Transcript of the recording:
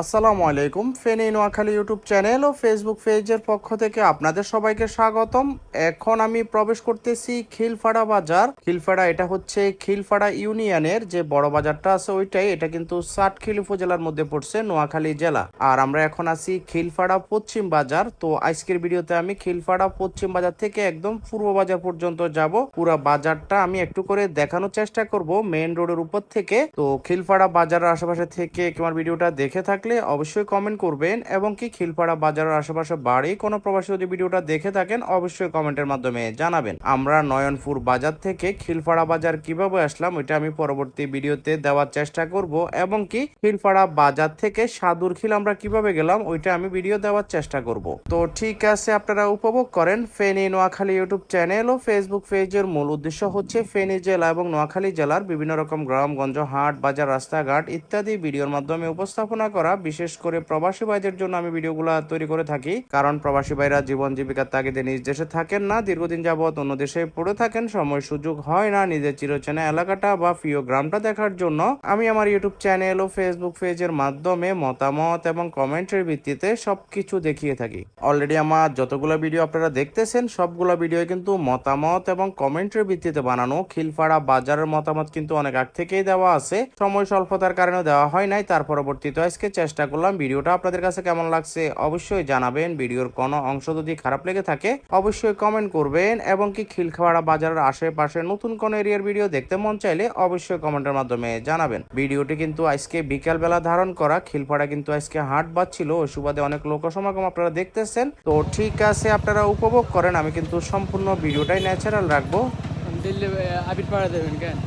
আসসালামু আলাইকুম। Feni Noakhali YouTube channel ও ফেসবুক পেজের পক্ষ থেকে আপনাদের সবাইকে স্বাগতম। এখন আমি প্রবেশ করতেছি খিলফাড়া বাজার। খিলফাড়া, এটা হচ্ছে খিলফাড়া ইউনিয়নের যে বড় বাজারটা আছে ওইটাই। এটা কিন্তু সাতখিল উপজেলার মধ্যে পড়ছে, নোয়াখালী জেলা। আর আমরা এখন আছি খিলফাড়া পশ্চিম বাজার। তো আজকের ভিডিওতে আমি খিলফাড়া পশ্চিম বাজার থেকে একদম পূর্ব বাজার পর্যন্ত যাব। পুরো বাজারটা আমি একটু করে দেখানোর চেষ্টা করব মেইন রোডের উপর থেকে। তো খিলফাড়া বাজারের আশেপাশে থেকে আমার ভিডিওটা দেখে থাকলে অবশ্যই কমেন্ট করবেন এবং কি খিলপাড়া বাজারের আশেপাশে বাড়ি কোনো প্রবাসী যদি ভিডিওটা দেখে থাকেন, অবশ্যই কমেন্টের মাধ্যমে জানাবেন। আমরা নয়নপুর বাজার থেকে খিলপাড়া বাজার কীভাবে আসলাম ওইটা আমি পরবর্তী ভিডিওতে দেওয়ার চেষ্টা করব এবং কি খিলপাড়া বাজার থেকে সাদুর খিল আমরা কীভাবে গেলাম, ওইটা আমি ভিডিও দেওয়ার চেষ্টা করব। তো ঠিক আছে, আপনারা উপভোগ করেন ফেনী নোয়াখালী ইউটিউব চ্যানেল ও ফেসবুক পেজের মূল উদ্দেশ্য হচ্ছে ফেনী জেলা এবং নোয়াখালী জেলার বিভিন্ন রকম গ্রামগঞ্জ, হাট, বাজার, রাস্তাঘাট ইত্যাদি ভিডিওর মাধ্যমে উপস্থাপনা করা। বিশেষ করে প্রবাসী ভাইদের জন্য আমি ভিডিওগুলো তৈরি করে থাকি। কারণ প্রবাসী ভাইরা জীবন জীবিকার তাগিদে নিজ দেশে থাকেন না, দীর্ঘদিন যাবৎ অন্য দেশে পড়ে থাকেন, সময় সুযোগ হয় না নিজের চিরচেনা এলাকাটা বা প্রিয় গ্রামটা দেখার জন্য। আমি আমার ইউটিউব চ্যানেল ও ফেসবুক পেজের মাধ্যমে মতামত এবং কমেন্টের ভিত্তিতে সবকিছু দেখিয়ে থাকি। অলরেডি আমার যতগুলো ভিডিও আপনারা দেখতেছেন, সবগুলো ভিডিও কিন্তু মতামত এবং কমেন্টের ভিত্তিতে বানানো। খিলফাড়া বাজারের মতামত কিন্তু অনেক আগ থেকেই দেওয়া আছে। সময় স্বল্পতার কারণে দেওয়া হয় নাই, তার পরবর্তীতে আজকে চেষ্টা করলাম ভিডিওটা আপনাদের কাছে কেমন লাগছে অবশ্যই জানাবেন। ভিডিওর কোনো অংশ যদি খারাপ লেগে থাকে, অবশ্যই কমেন্ট করবেন এবং কি খিলখাওয়াড়া বাজারের আশেপাশে নতুন কোন এরিয়ার ভিডিও দেখতে মন চাইলে অবশ্যই কমেন্টের মাধ্যমে জানাবেন। ভিডিওটি কিন্তু আজকে বিকাল বেলা ধারণ করা। খিলপাড়া কিন্তু আজকে হাট বাজছিল, ওই সুবাদে অনেক লোক সমাগম আপনারা দেখতেছেন। তো ঠিক আছে, আপনারা উপভোগ করেন। আমি কিন্তু সম্পূর্ণ ভিডিওটাই ন্যাচারাল রাখব। আবির পাড়া দেবেন কেন?